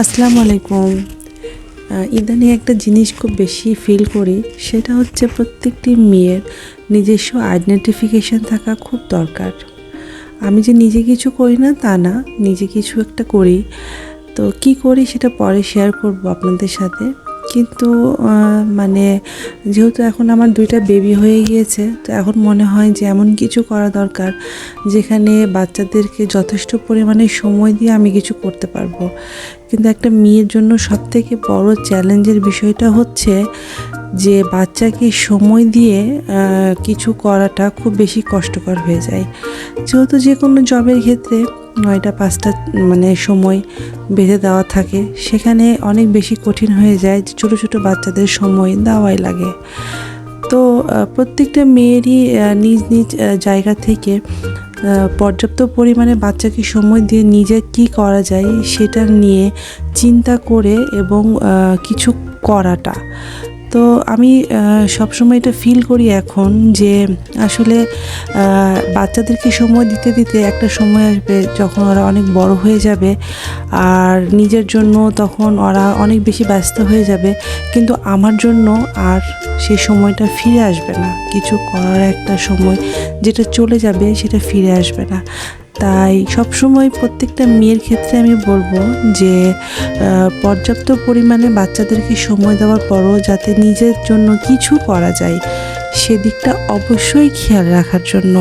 আসসালামু আলাইকুম। ইদানি একটা জিনিস খুব বেশি ফিল করি, সেটা হচ্ছে প্রত্যেকটি মেয়ের নিজস্ব আইডেন্টিফিকেশান থাকা খুব দরকার। আমি যে নিজে কিছু করি না, তা না, নিজে কিছু একটা করি। তো কি করি সেটা পরে শেয়ার করব আপনাদের সাথে। কিন্তু মানে যেহেতু এখন আমার দুইটা বেবি হয়ে গিয়েছে, তো এখন মনে হয় যে এমন কিছু করা দরকার যেখানে বাচ্চাদেরকে যথেষ্ট পরিমাণে সময় দিয়ে আমি কিছু করতে পারব। কিন্তু একটা মেয়ের জন্য সবথেকে বড় চ্যালেঞ্জের বিষয়টা হচ্ছে যে বাচ্চাকে সময় দিয়ে কিছু করাটা খুব বেশি কষ্টকর হয়ে যায়। যেহেতু যে কোনো জবের ক্ষেত্রে নয়টা পাঁচটা মানে সময় বেঁধে দেওয়া থাকে। সেখানে অনেক বেশি কঠিন হয়ে যায় ছোটো ছোটো বাচ্চাদের সময় দেওয়াই লাগে। তো প্রত্যেকটা মেয়েরই নিজ নিজ জায়গা থেকে পর্যাপ্ত পরিমাণে বাচ্চাকে সময় দিয়ে নিজে কি করা যায় সেটা নিয়ে চিন্তা করে এবং কিছু করাটা। তো আমি সবসময় এটা ফিল করি এখন যে আসলে বাচ্চাদেরকে সময় দিতে দিতে একটা সময় আসবে যখন ওরা অনেক বড় হয়ে যাবে আর নিজের জন্য তখন ওরা অনেক বেশি ব্যস্ত হয়ে যাবে। কিন্তু আমার জন্য আর সেই সময়টা ফিরে আসবে না। কিছু করার একটা সময় যেটা চলে যাবে সেটা ফিরে আসবে না। তাই সবসময় প্রত্যেকটা মেয়ের ক্ষেত্রে আমি বলব যে পর্যাপ্ত পরিমাণে বাচ্চাদেরকে সময় দেওয়ার পরও যাতে নিজের জন্য কিছু করা যায়, সেদিকটা অবশ্যই খেয়াল রাখার জন্য।